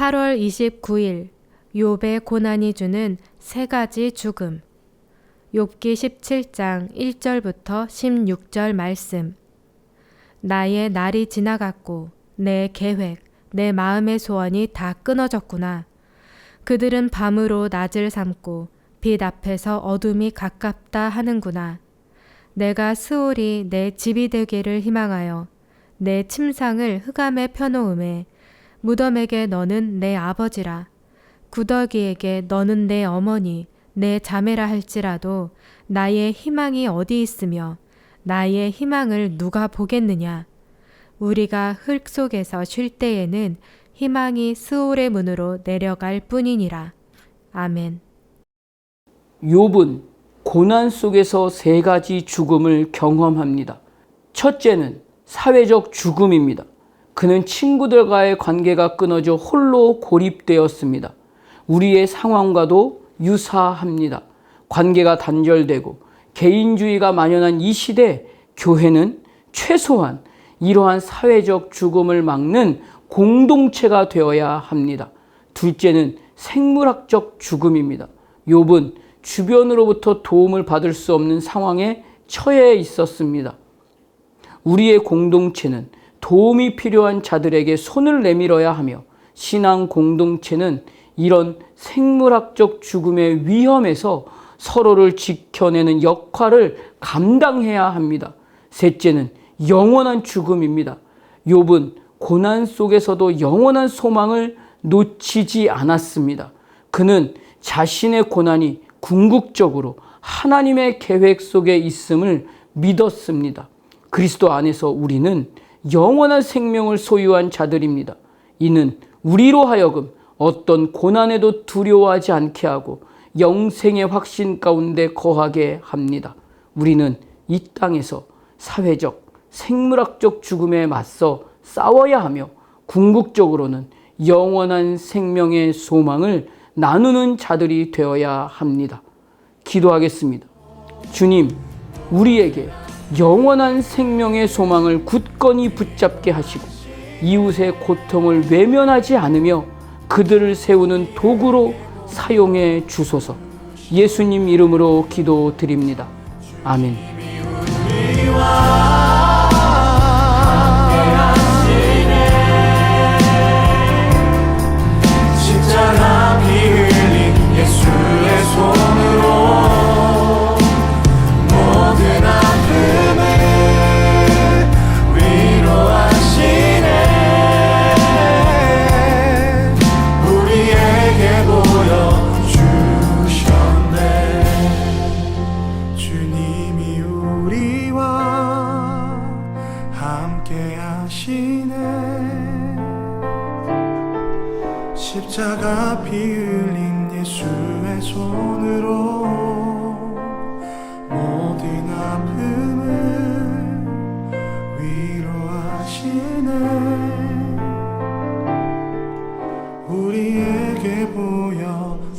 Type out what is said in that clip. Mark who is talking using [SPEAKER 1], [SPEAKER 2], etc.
[SPEAKER 1] 8월 29일 욥의 고난이 주는 세 가지 죽음. 욥기 17장 1절부터 16절 말씀. 나의 날이 지나갔고 내 계획, 내 마음의 소원이 다 끊어졌구나. 그들은 밤으로 낮을 삼고 빛 앞에서 어둠이 가깝다 하는구나. 내가 스올이 내 집이 되기를 희망하여 내 침상을 흑암에 펴놓음에 무덤에게 너는 내 아버지라 구더기에게 너는 내 어머니 내 자매라 할지라도 나의 희망이 어디 있으며 나의 희망을 누가 보겠느냐 우리가 흙 속에서 쉴 때에는 희망이 스올의 문으로 내려갈 뿐이니라 아멘
[SPEAKER 2] 욥은 고난 속에서 세 가지 죽음을 경험합니다. 첫째는 사회적 죽음입니다. 그는 친구들과의 관계가 끊어져 홀로 고립되었습니다. 우리의 상황과도 유사합니다. 관계가 단절되고 개인주의가 만연한 이 시대 교회는 최소한 이러한 사회적 죽음을 막는 공동체가 되어야 합니다. 둘째는 생물학적 죽음입니다. 욥은 주변으로부터 도움을 받을 수 없는 상황에 처해 있었습니다. 우리의 공동체는 도움이 필요한 자들에게 손을 내밀어야 하며 신앙 공동체는 이런 생물학적 죽음의 위험에서 서로를 지켜내는 역할을 감당해야 합니다. 셋째는 영원한 죽음입니다. 욥은 고난 속에서도 영원한 소망을 놓치지 않았습니다. 그는 자신의 고난이 궁극적으로 하나님의 계획 속에 있음을 믿었습니다. 그리스도 안에서 우리는 영원한 생명을 소유한 자들입니다. 이는 우리로 하여금 어떤 고난에도 두려워하지 않게 하고 영생의 확신 가운데 거하게 합니다. 우리는 이 땅에서 사회적, 생물학적 죽음에 맞서 싸워야 하며 궁극적으로는 영원한 생명의 소망을 나누는 자들이 되어야 합니다. 기도하겠습니다. 주님, 우리에게 영원한 생명의 소망을 굳건히 붙잡게 하시고 이웃의 고통을 외면하지 않으며 그들을 세우는 도구로 사용해 주소서. 예수님 이름으로 기도드립니다. 아멘.
[SPEAKER 3] 십자가 피 흘린 예수의 손으로 모든 아픔을 위로하시네. 우리에게 보여주셨네